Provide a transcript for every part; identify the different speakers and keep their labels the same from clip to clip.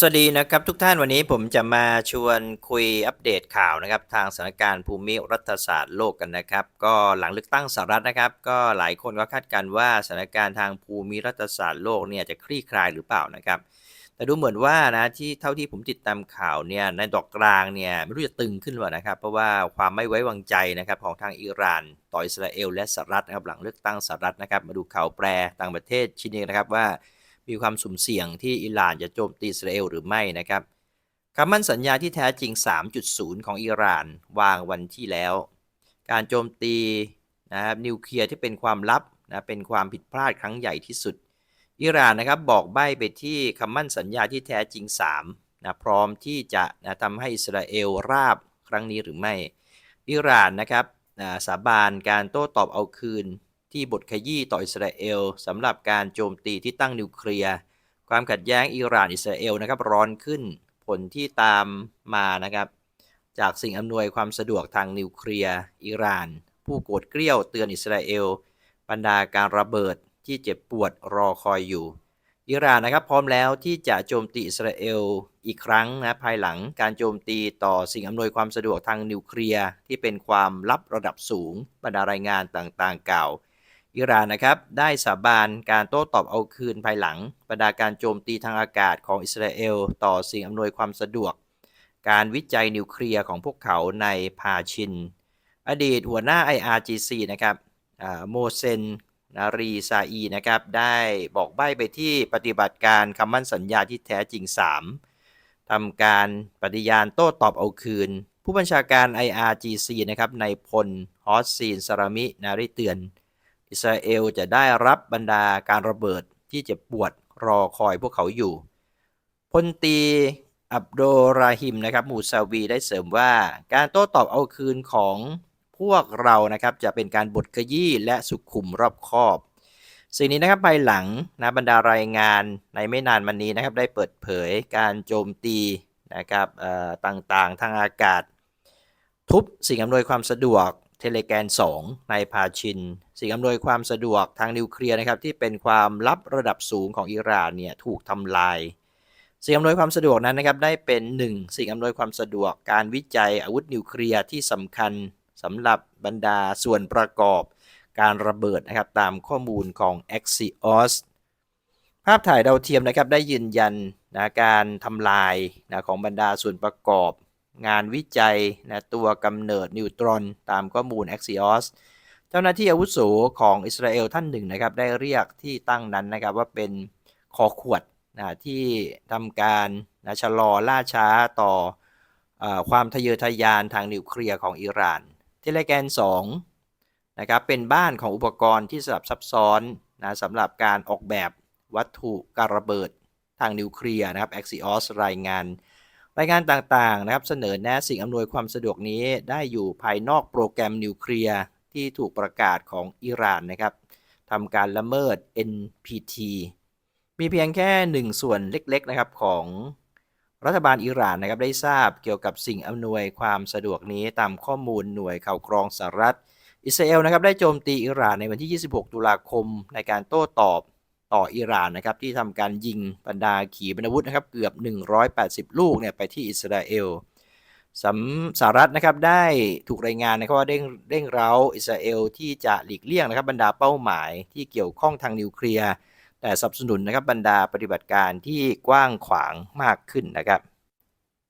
Speaker 1: สวัสดีนะครับทุกท่านวันนี้ผมจะมาชวนคุยอัปเดตข่าวนะครับ ทางสถานการณ์ภูมิรัฐศาสตร์โลกกันนะครับ ก็หลังเลือกตั้งสหรัฐนะครับ ก็หลายคนก็คาดการณ์ว่าสถานการณ์ทางภูมิรัฐศาสตร์โลกเนี่ยจะคลี่คลายหรือเปล่านะครับ แต่ดูเหมือนว่านะที่เท่าที่ผมติดตามข่าวเนี่ยในดอกกลางเนี่ยไม่รู้จะตึงขึ้นหรือเปล่านะครับ เพราะว่าความไม่ไว้วางใจนะครับของทางอิหร่าน ต่ออิสราเอลและสหรัฐนะครับหลังเลือกตั้งสหรัฐนะครับมาดูข่าวแปรต่างประเทศชิ้นนี้นะครับว่า มีความสุ่มเสี่ยงที่อิหร่านจะโจมตีอิสราเอลหรือไม่นะครับคำมั่นสัญญาที่แท้จริง 3.0 ของอิหร่านวางวันที่แล้ว การโจมตีนะครับนิวเคลียร์ที่เป็นความลับนะเป็นความผิดพลาดครั้งใหญ่ที่สุด อิหร่านนะครับบอกใบ้ไปที่คำมั่นสัญญาที่แท้จริง3นะพร้อมที่จะนะทำให้อิสราเอลราบครั้งนี้หรือไม่ อิหร่านนะครับนะสาบานการโต้ตอบเอาคืน ที่บทขยี้ต่ออิสราเอลสำหรับการโจมตีที่ตั้งนิวเคลียร์ความขัดแย้งอิหร่านอิสราเอลนะครับร้อนขึ้นผลที่ตามมานะครับจากสิ่งอำนวยความสะดวกทางนิวเคลียร์อิหร่าน ผู้โกรธเกรี้ยวเตือนอิสราเอลบรรดาการระเบิดที่เจ็บปวดรอคอยอยู่ อิหร่านนะครับพร้อมแล้วที่จะโจมตีอิสราเอลอีกครั้งนะภายหลังการโจมตีต่อสิ่งอำนวยความสะดวกทางนิวเคลียร์ที่เป็นความลับระดับสูงบรรดารายงานต่างๆ กล่าว อิหร่านนะครับได้สาบานการโต้ตอบเอาคืนภายหลังบรรดาการโจมตีทางอากาศของอิสราเอล ต่อสิ่งอำนวยความสะดวก การวิจัยนิวเคลียร์ของพวกเขาในพาชิน อดีตหัวหน้า IRGC นะครับโมเซนนารีซาอีนะครับได้บอกใบ้ไปที่ปฏิบัติการคำมั่นสัญญาที่แท้จริง 3ทำการปฏิญาณโต้ตอบเอาคืน ผู้บัญชาการ IRGC นะครับในพลฮอสซีนซารามินาริเตือน อิสราเอลจะได้รับบรรดาการระเบิดที่เจ็บปวดรอคอยพวกเขาอยู่ พลตีอับโดราฮิมนะครับมูซาวีได้เสริมว่าการโต้ตอบเอาคืนของพวกเรานะครับจะเป็นการบดขยี้และสุขุมรอบคอบ สิ่งนี้นะครับภายหลังนะบรรดารายงานในไม่นานมานี้นะครับได้เปิดเผยการโจมตีนะครับต่างๆทางอากาศ ทุบสิ่งอำนวยความสะดวก เทเลแกน 2 ในพาชิน สิ่งอำนวยความสะดวกทางนิวเคลียร์นะครับที่เป็นความลับระดับสูงของอิหร่านเนี่ยถูกทำลาย สิ่งอำนวยความสะดวกนั้นนะครับได้เป็น 1 สิ่งอำนวยความสะดวกการวิจัยอาวุธนิวเคลียร์ที่สำคัญสำหรับบรรดาส่วนประกอบการระเบิดนะครับตามข้อมูลของ Axios ภาพถ่ายดาวเทียมนะครับได้ยืนยันนะการทำลายนะของบรรดาส่วนประกอบ งานวิจัยนะตัวกำเนิดนิวตรอน ตามข้อมูล Axios เจ้าหน้าที่อาวุโสของอิสราเอลท่านหนึ่งนะครับ ได้เรียกที่ตั้งนั้นนะครับว่าเป็นคอขวดนะที่ทำการนะชะลอล่าช้าต่ออความทะเยอทะยานทางนิวเคลียร์ของอิหร่านเทเลแกน2นะครับเป็นบ้านของอุปกรณ์ที่สลับซับซ้อนนะสำหรับการออกแบบวัตถุการระเบิดทางนิวเคลียร์นะครับ Axios รายงาน รายงานต่างๆนะครับเสนอแนะสิ่งอำนวยความสะดวกนี้ได้อยู่ภายนอกโปรแกรมนิวเคลียร์ที่ถูกประกาศของอิหร่านนะครับทำการละเมิด NPT มีเพียงแค่หนึ่งส่วนเล็กๆนะครับของรัฐบาลอิหร่านนะครับได้ทราบเกี่ยวกับสิ่งอำนวยความสะดวกนี้ตามข้อมูลหน่วยข่าวกรองสหรัฐ อิสราเอลนะครับได้โจมตีอิหร่านในวันที่ 26 ตุลาคมในการโต้ตอบ ต่ออิหร่านนะครับที่ทำการยิงบรรดาขีปนาวุธนะครับเกือบ 180 ลูกเนี่ยไปที่อิสราเอลสสหรัฐนะครับได้ถูกรายงานนะครับว่าเร่งเร่งเร้าอิสราเอลที่จะหลีกเลี่ยงนะครับบรรดาเป้าหมายที่เกี่ยวข้องทางนิวเคลียร์แต่สนับสนุนนะครับบรรดาปฏิบัติการที่กว้างขวางมากขึ้นนะครับ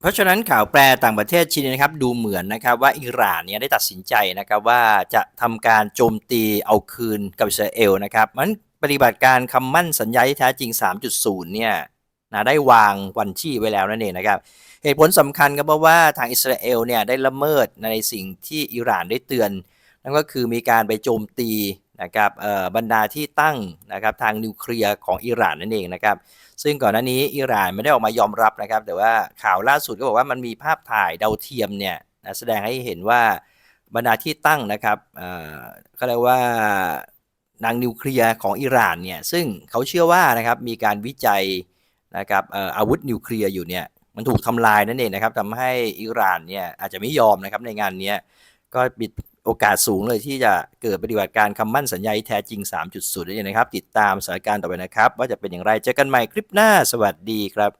Speaker 1: เพราะฉะนั้นข่าวแปลต่างประเทศชิ้นนี้นะครับดูเหมือนนะครับว่าอิหร่านเนี่ยได้ตัดสินใจนะครับว่าจะทำการโจมตีเอาคืนกับอิสราเอลนะครับมัน ฏิบัติการคำมั่นสัญญาที่แท้จริง 3.0 เนี่ยนะได้วางวันที่ไว้แล้วนั่นเองนะครับ เหตุผลสำคัญก็เพราะว่าทางอิสราเอลเนี่ยได้ละเมิดในสิ่งที่อิหร่านได้เตือน นั่นก็คือมีการไปโจมตีนะครับบรรดาที่ตั้งนะครับทางนิวเคลียร์ของอิหร่านนั่นเองนะครับ ซึ่งก่อนหน้านี้อิหร่านไม่ได้ออกมายอมรับนะครับ แต่ว่าข่าวล่าสุดก็บอกว่ามันมีภาพถ่ายดาวเทียมเนี่ยนะแสดงให้เห็นว่าบรรดาที่ตั้งนะครับเขาเรียกว่า นางนิวเคลียร์ของอิหร่านเนี่ยซึ่งเขาเชื่อว่านะครับมีการวิจัยนะครับอาวุธนิวเคลียร์อยู่เนี่ยมันถูกทำลายนั่นเองนะครับทำให้อิหร่านเนี่ยอาจจะไม่ยอมนะครับในงานนี้ก็ปิดโอกาสสูงเลยที่จะเกิดปฏิบัติการคำมั่นสัญญาแท้จริง 3.0นั่นเองนะครับ ติดตามสถานการณ์ต่อไปนะครับ ว่าจะเป็นอย่างไรเจอกันใหม่คลิปหน้าสวัสดีครับ